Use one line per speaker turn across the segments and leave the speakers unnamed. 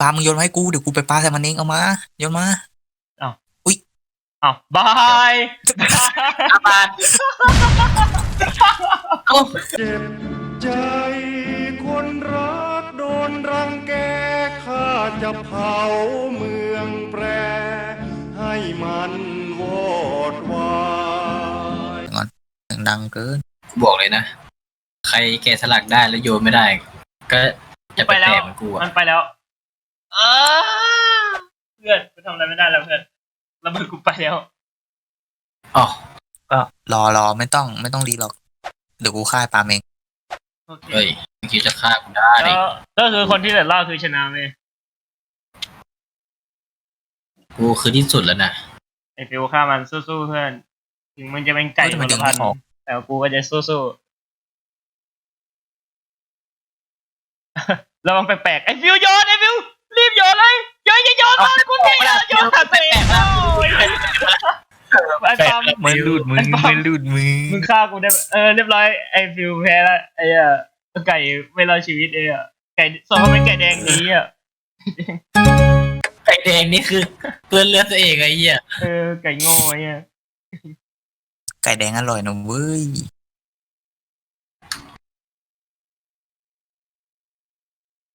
ปามึงโยนมาให้กูเดี๋ยวกูไปปาใส่มันเองเอามาโยนมา
อ้าวบาย
อาบาดเอ้า
เจ็บใจคนรักโดนรังแกข้าจะเผาเมืองแปร ให้มันวอดวาย
เสียงดังเกิน
บอกเลยนะ ใครแกะสลักได้แล้วโยนไม่ได้ ก็จะไป
ไปแล้ว
แตกเหมือนกู
มั
อะ
นไปแล้วอ้า เพื่อนกูทำอะไรไม่ได้แล้วเพื่อนระเบิดกูไปแล้ว
อ๋อ
รอรอไม่ต้องไม่ต้องรีหรอก เดี๋ยวกูฆ่าปาเอง
โอเค
เฮ้ยเมื่อกี้จะฆ่ากูได้
แล้วก็คือคนที่เหลือรอดคือชนะเว้ย
กูคือที่สุดแล้วนะ
ไอฟิวฆ่ามันสู้ๆเพื่อน ถึงมันจะเป็นไก่คนละพันธุ์แต่กูก็จะสู้ๆระวังแปลกๆไอฟิวโยนไอฟิวรีบโยนเลย โยนอย่าโยนเลยกูแค่โยนโยนถัดตัวเองโอ้ยไอ้ปาล์ม
มันรูดมือมันรูดมือ
มึงฆ่ากูได้ไหมเออเรียบร้อยไอฟิวแพ้แล้วไอ้เอ่อไก่ไม่รอดชีวิตเองอะไก่สองเป็นไก่แดงหนี้อะ
ไก่แดงนี่คือเปื้อนเลือดตัวเองไอ้เหี้ย
เออไก่โง่ไอ้เนี่ย
ไก่แดงอร่อยนะเว้ย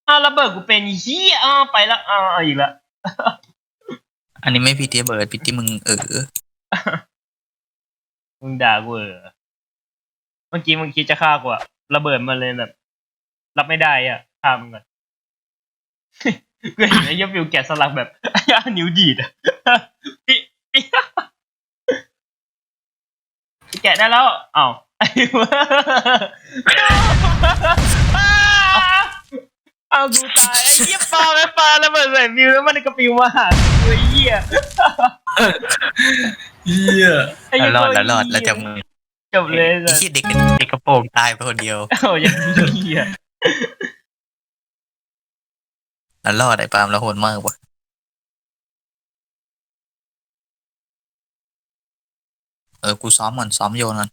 อ้าวระเบิดกูเป็นเฮียอ้าวไปละอ้าวเอาอีกละ
อันนี้ไม่ผิดที่เบิร์ดผิดที่มึงเออ
มึงด่ากูเหรอเมื่อกี้มึงคิดจะฆ่ากูอะระเบิดมาเลยแบบ รับไม่ได้อะฆ่ามึงก่อนกูเห็นไอ้ยฟิวแกะสลักแบบนิ้วดีดอะปิปแกะได้แล้วเอ้า เอากูตายไอ้เหี้ยปลาไม่ปลาระเบิดใส่ฟิวแล้วมันก็ปิวมาหากูไอ้เหี้ย
เหี้ย
ไอ้เหี้ย
แล้วรอดแล้วรอดแล้วจะมึง
จบเลย
ไอ้
สัส
เหี้ยเด็กเด็กกระโปรงตายไปคนเดียว
โอ้ยยังเหี้ย
แล้วรอดไอ้ปาล์มแล้วโหดมากว่ะเออกูซ้อมก่อนซ้อมโยนก่อน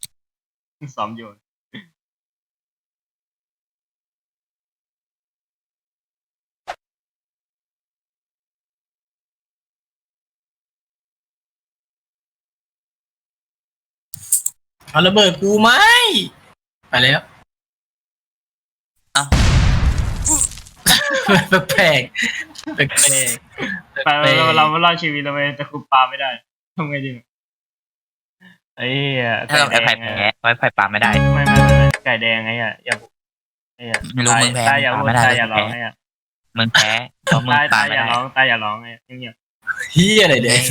ซ้อมโยน
เอาระเบิดกูไหมไปแล้ว
อ้าว
แปลกแปลกแปลก
ไปเราเราเรารอดชีวิตเราไปแต่กูปาไม่ได้ทำไงดีไอ้เหี้ย
ถ้าเรา
ไก่
ไอ้
แด
ไผ่
ง
แพ้ไว้ไผ่ปาไม่ได้
ไม่ไม่ไม่ไก่แดงไงอะอย่าไอ้เหี้ย
ไม่รู้มึงแพ้
ตายอย่าพูด
ไม่ได้
ตายอย่า
มึง
ร้อง
แพ้
ไงอะ
มึงแพ้เพราะมึง
ตาย
ปา
ตาย
ไม่
อย่า
ได้
ร้องตายอย่าร้องไงเงียบ
เฮียอะไรเด็ก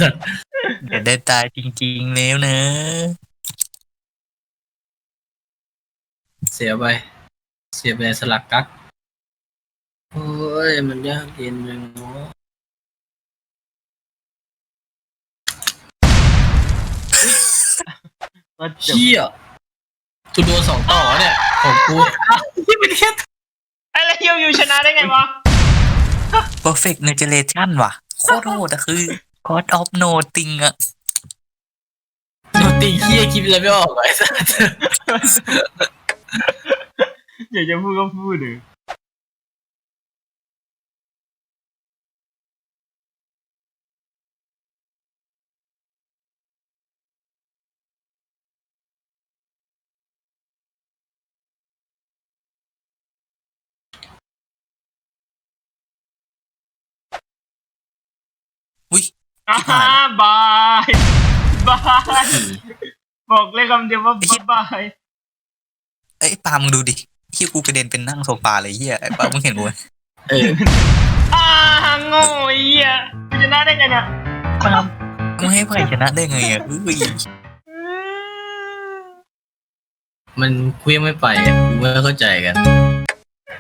เดี๋ยวได้ตายจริงๆแล้วนะ
เสียไป เสียไปสลักกักโอ้ย มันยากเย็นจังวะ
ก็จบ
เฮียกูโดนสองต่อเนี่ย ของกูที่เป็นแค่
ไอ้แล้วยูยูชนะได้ไงวะ
perfect generation ว่ะ โคตรโหดอะคือ god of nothing อะ
โดนตีเฮียคิดอะไรไม่ออกไอ้สัส
อยากจะพูดก็พูดเลย
อุ้ย
อ่า
ชิบหายแล้ว
บายบายบอกเลยคำเดียวว่าบาย
เอ้ยปาล์มมึงดูดิ เฮียกูกระเด็นเป็นนั่งโซฟาเลยเฮียไอ้ปาล์มมึงเห็นกูไหม
เออ
อ่าโง่ไอ้เหี้ยกูชนะได้ไงเนี่ย
ปาล์มมึงให้ไผ่ชนะได้ไงอะเอ้ย
มันเคลี้ยงไม่ไปอะกูไม่เข้าใจกัน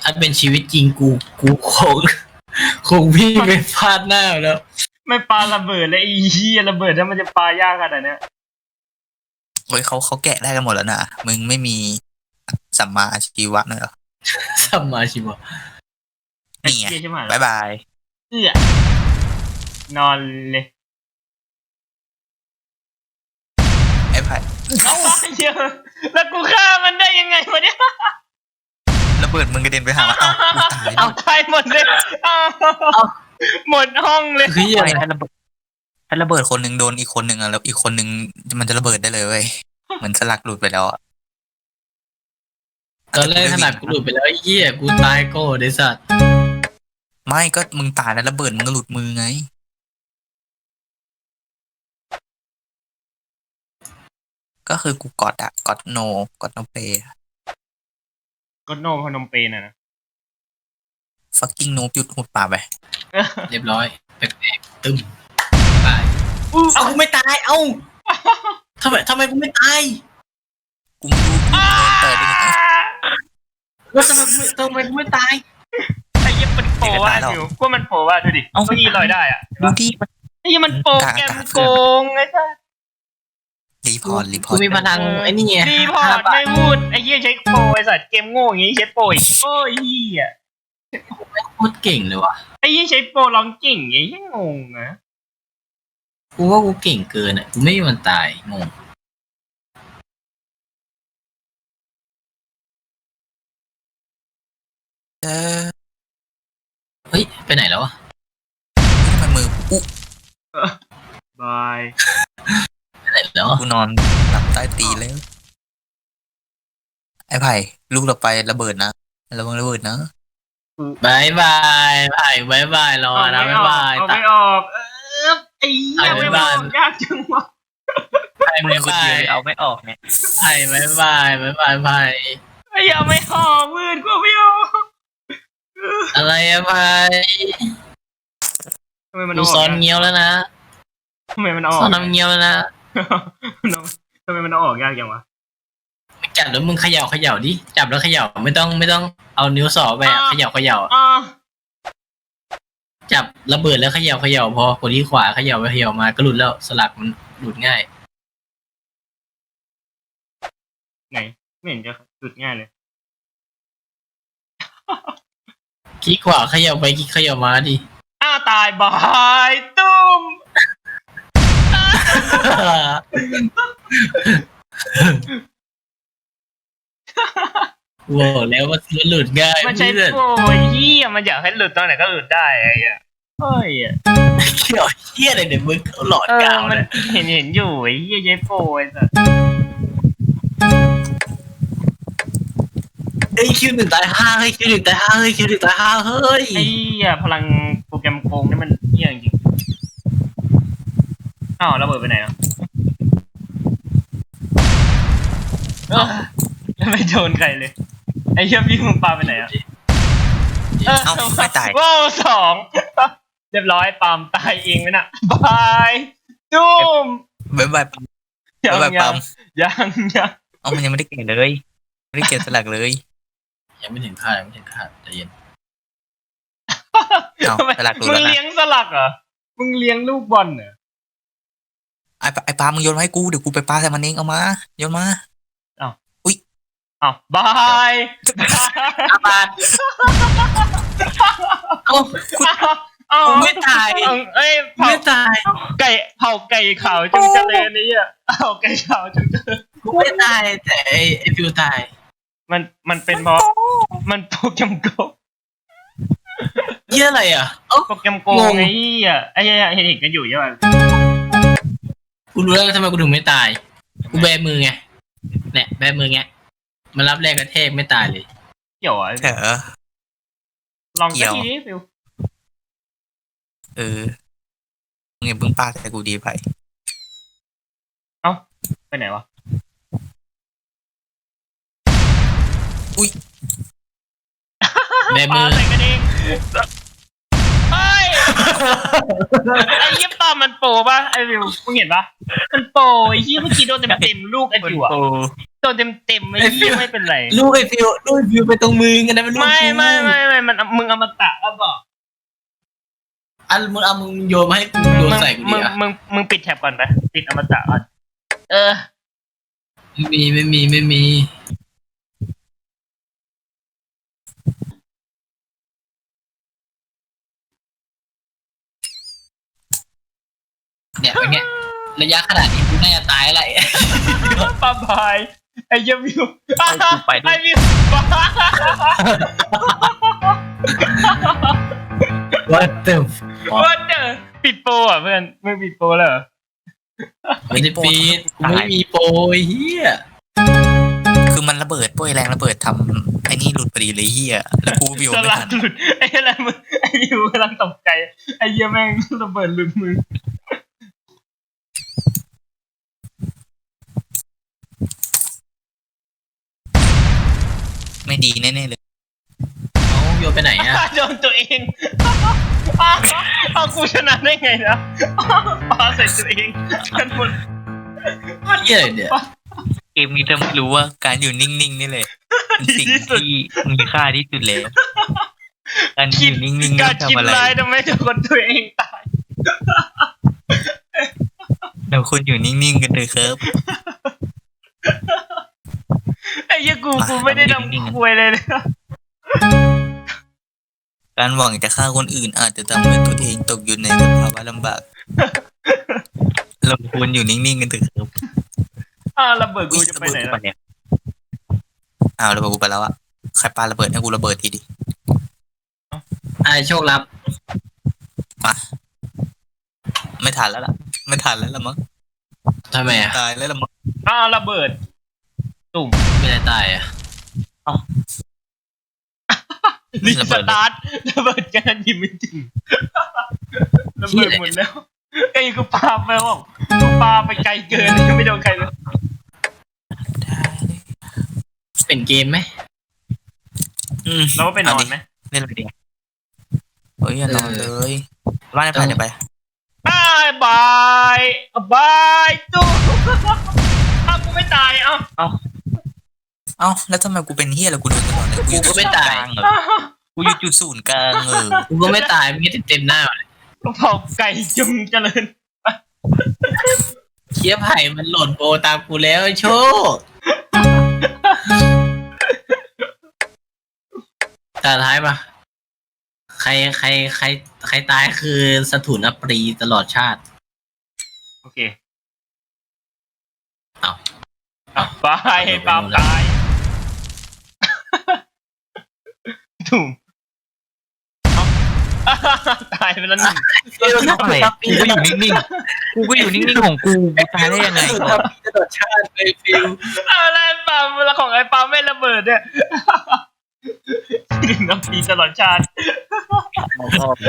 ถ้าเป็นชีวิตจริงกูกูคงคงวิ่งไปฟาดหน้าแล้ว
ไม่ปาระเบิดเลยไอ้เหี้ยระเบิดถ้ามันจะปายากขนาดเนี้ย
เฮ้ยเขาเขาแกะได้กันหมดแล้วนะมึงไม่มี สัมมาอาชีวะเนอะ
สัมมาชิวะ
นี่ไง
เหี้ยใช่ไหม
บายบาย
เอื้อนอนเลย
ไอ้ไผ่
เหี้ยแล้วกูฆ่ามันได้ยังไงวะเนี่ย
ระเบิดมึงกระเด็นไปหามันเอ้ากูตาย
เอาตายหมดเลยเอาหมดห้องเลย
คืออะไร
ไม่ถ้าระเบิดถ้าระเบิดคนหนึ่งโดนอีกคนหนึ่งอะแล้วอีกคนหนึ่งมันจะระเบิดได้เลยเว้ยเหมือนสลักหลุดไปแล้วอะ
ตอนแรกขนาดกูหลุดไปแล้วไอ้เหี้ยกูตายโก้ไอ้สัตว์
ไม่ก็มึงตายแล้วระเบิดมึงก็หลุดมือไง ก็คือกูกอดอะกอดโนกอดโนเปย์
ก็โนพนมเปญน่ะนะ
ฟักกิ้งโนหยุดหุดปากไป
เรียบร้อยแปลกๆตึมตายเอากูไม่ตาย เอ้าทำไมทำไมกูไม่ตาย
กูไม่รู้กูโดนเปิดได้ไง
แล้วทำไมทำไมกูไม่ตาย
ไอ้เหี้ยมันโผล่ว่ะฟิวก็มันโผล่ว่ะดูดิเก้าอี้ลอยได้อะ
ดูดิมัน
ไอ้เหี้ยมันโปรแกรมโกงไอ้สัส
รีพอร์ตรีพอ
กู
ร์ต
มีพลังไอ้นี่ไง
รีพอร์ตไม่พูดไอ้เหี้ยใช้โปรไอ้สัสเกมโง่อย่างงี้ใช้โปรอีกโอ้ยเหี้ย
โคตรเก่งเลยว่ะ
ไอ้เหี้ยใช้โปรร้องเก่งไอ้เหี้ยงงนะ
กูว่ากูเก่งเกินอะ กูไม่มีวันตายงง
เออ
เฮ้ย ไปไหนแล้ววะ
ทำไมมืออุ๊
บาย
ไปไหนแล้ววะ
กูนอนหลับใต้ตีนแล้ว ไอ้ไผ่ลูกเราไประเบิดนะระวังระเบิดนะ
บายบายบายบายบายรอ
เอา
นะ
ไม่
บาย
ออบา
กย
เอาไม่ออก เออไอ้เหี้ย
เอาไม่
ไม่อ
บ้า
อน กยากจังวะ
บายบายบาย
เอาไม่ออกเนี่ย
บายบายบายบายบายบาย
ไอ้เหี้ยไม่ออกมืดกูไม่ออก
อะไรอะบาย
ทำไมมัน
ดู
ออก
ซ้อน
ยาก
เงี้ยวแล้วนะ
ทำไมมันออก
ซ้อนน้ำเงี้ยวแล้วนะ
ทำไมมันออกยากจังวะ
จับแล้วมึงเขย่าเขย่าดิจับแล้วเขย่าไม่ต้องไม่ต้องเอานิ้วสอไปอะ
อ่า
เขย่าเขย่า
อ่า
จับระเบิดแล้วเขย่าเขย่าพอกดที่ขวาเขย่าไปเขย่ามาก็หลุดแล้วสลักมันหลุดง่าย
ไหน ไม่เห็นจะหลุดง่ายเลย
คลิกขวาเขย่าไปคลิกเขย่ามาดิ
อ้าตายบายตุ้ม
ว้าวแล้วว่ามันหลุดง่าย
มันใช้
เพื่อน
โอ้ยเหี้ยมันอยากให้หลุดตอนไหนก็หลุดได้ไอ้เหี้ยเฮ้ยอะ
เกี่ยวเฮี้ยอะไรเนี่ยมึงหลอด
เออกา
ว
มัน
เนี่ย
เห็นเห็นอยู่ไอ้เหี้ยใช้โปรไอ้สัส
ฮ้ยคิวหนึ่งตายห้าเฮ้ยคิวหนึ่งตายห้าเฮ้ยคิวหนึ่งตายห้าเฮ้ย
ไอ้เหี้ยพลังโปรแกรมโกงนี่มันเหี้ยจริงอ้าวระเบิดไปไหนอะเอ้าไม่โดนใครเลย ไอ้เหี้ยพี่มึงปาไปไหนอะ
เอ้าไม่ตาย
โว้าวสองเรียบร้อยปาล์มตายเองไหมน่ะบายจุ้ม
บ๊ายบายปั๊ม
ยัง
บ๊ายบาย
ยั
ปั๊
ง
ม
ยังยัง
เอามันยังไม่ได้เก็บเลยไม่ได้เก็บสลักเลย
ยังไม่ถึงคาดยังไม่ถึงคาดใจเย็น
เอา
ทำไม
สลักหลุด
มึ
แล้
ง
วนะ
เลี้ยงสลักเหรอ มึงเลี้ยงลูกบอลเหรอ
ไอ้ปาไอ้ปามึงโยนมาให้กูเดี๋ยวกูไปปาใส่มันเองเอามาโยนมา
อ้าวบาย
อาบาดเอ้า
เอ้า
ไม่ตาย
เอ้เอ้ยเผา
ไม่ตาย
ไก่เผาไก่ขาวจงเจริญนี่อะเผาไก่ขาวจงเจริญ
กูไม่ตายแต่ไอ้ไอ้ฟิวตาย
มันมันเป็นเพราะมันโปรแกรมโกง
เยี่ยอะไรอะเอ้า
โปรแกรมโกง
งง
ไอ้เหี้ยไอ้เหี้ยเห็นเห็นกันอยู่ใช่ป่ะ
กูรู้แล้วทำไมกูถึงไม่ตาย กูแบมือไงเนี่ยแบมือไงมันรับแรงกระแทกไม่ตายเลย
เกี่ยวอะ
เออ
ลอง
เกี่
สัก
ยว
ทีดิฟิว
เออมึงอย่าเพิ่งปาใส่กูดีไป
ไปไหนวะ
แบมือ
ปาใส่กันเองเฮ้ย ไอ้เหี้ยปามันโปรป่ะไอ้ฟิวมึงเห็นป่ะมันโปรไอ้เหี้ยเมื่อกี้โดนเต็มเต็มๆลูกไอ้ฟิวอะโดนเต็มเต็มๆไอ้เหี้ยไม่เป็นไร
ลูกไอ้ฟิวลูกไอ้ฟิวไปตรงมือกันนะเป็นลูก
ไม่
กู
ไม่ไม่ไม่มันมึงเอามาตะแล้วบอก
อันมึงเอามึงโยนมาให้กูโยนใส่กู
มึ
ดิ
ง
อะ
มึงมึงปิดแท็บก่อนไปปิดอมตะก่อนเออ
ไม่มีไม่มีไม่มี เนี่ยเป็นไงระยะขนาดนี้กูน่าจะตายอะไร
ปาบายไอ้เหี้ยวิว
ไปด้วย
ไอ้วิว
What the
ว่าเจอปิดโปรอะเพื่อนมึงปิดโปรแล้วเหรอ
ไม่ได้ปีดกูไม่มีโปรไอ้เฮีย
คือมันระเบิดป่วยแรงระเบิดทำไอ้นี่หลุดพอดีเลยเฮียแล้วกูวิว
ส
ไม่
ลัก
ทัน
หลุดไอ้อะไรมึงไอ้ยูกำลังตกใจไอ้เหี้ยแม่งระเบิดหลุดมือ
ไม่ดีแน่ๆเลย
เอาโยนไปไหนอะ
โดนตัวเองอ้าวเอากูชนะได้ไงนะปาใส่ตัวเองกันหมด
เฮียอะไรเนี่ย
เกมนี้จะไม่รู้ว่าการอยู่นิ่งๆนี่แหละเป็นสิ่งที่มีค่าที่สุดเลยการอยู่นิ่งๆ
กา
ไม่
รคิด
ทำอะไร
ร้ายทำไมทุกคนตัวเองตาย
เราควรอยู่นิ่งๆกันเลยครับ
ไอ้ เหี้ยกู
มา
กูไม่ได้
นิ่งๆ
ทำควยเลยนะ
การหวังจะฆ่าคนอื่นอาจจะทำให้ตัวเองตกอยู่ในสภาวะลำบากเราควรอยู่นิ่งๆกันเถอะครับ
อ้าวระเบิดกูจะไปไหน
ระเบิ
ล่ะ
ดกูเนี่ยอ้าวระเบิดกูไปแล้วอะใครปาระเบิดให้กูระเบิดทีดิ
ไอ้โชคลับ
มาไม่ทันแล้วล่ะ ไม่ทันแล้วละมั้ง
ทำไมอะ
ตายแล้วละมั้ง
อ้าวระเบิด ตุ่ม
ไม่ได้ตายอะ
รีสตาร์ทระเบิดกันยิงไม่ถึงระเบิดหมดแล้วไอ้กูปาไปห้องกูปาไปไกลเกินไม่โดนใครเลย
เป็นเกมไหม
อืม
เราก็ไปนอนไหม
เล่นอะไรดีเฮ้ยอย่านอนเลยบ้านไปเดี๋ยวไป
บายบายบายตู้อ้าวกูไม่ตายเอ้า
เอ้า แล้วทำไมกูเป็นเฮียแล้วกูเดินตลอดเลยอยู่จุดศูนย์กลางเหรอกูอยู่จุดศูนย์กลางเออ
กูก็ไม่ตายไม่ได้เต็มหน้าเลย
เผาไก่จุงเจริญ
เคียไผ่มันหล่นโปรตามกูแล้วไอ้โชคตาท้ายปะใครใครใคร ใครตายคือสถุนอปรีตลอดชาติ
โอเค
เอ้า
อะบายให้ปาล์มตาย ถุ่มเอ้าตายไปแล้วหนึ่ง
ทำไมกูก็อยู่นิ่งๆ กูก็อยู่นิ่งๆของกูกูตายได้ยังไง
สถุนอปรีตลอดชาติไปฟิล
เอาอะไรปาล์มเวลาของไอ้ปาล์มไม่ระเบิดเนี่ยหนึ่งนาทีตลอดชาติ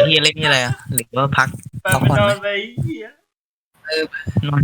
เฮียเล่นนี่อะไรอะหรือว่าพัก
ปาล์มไม่นอนเลยเหี้ย
นอน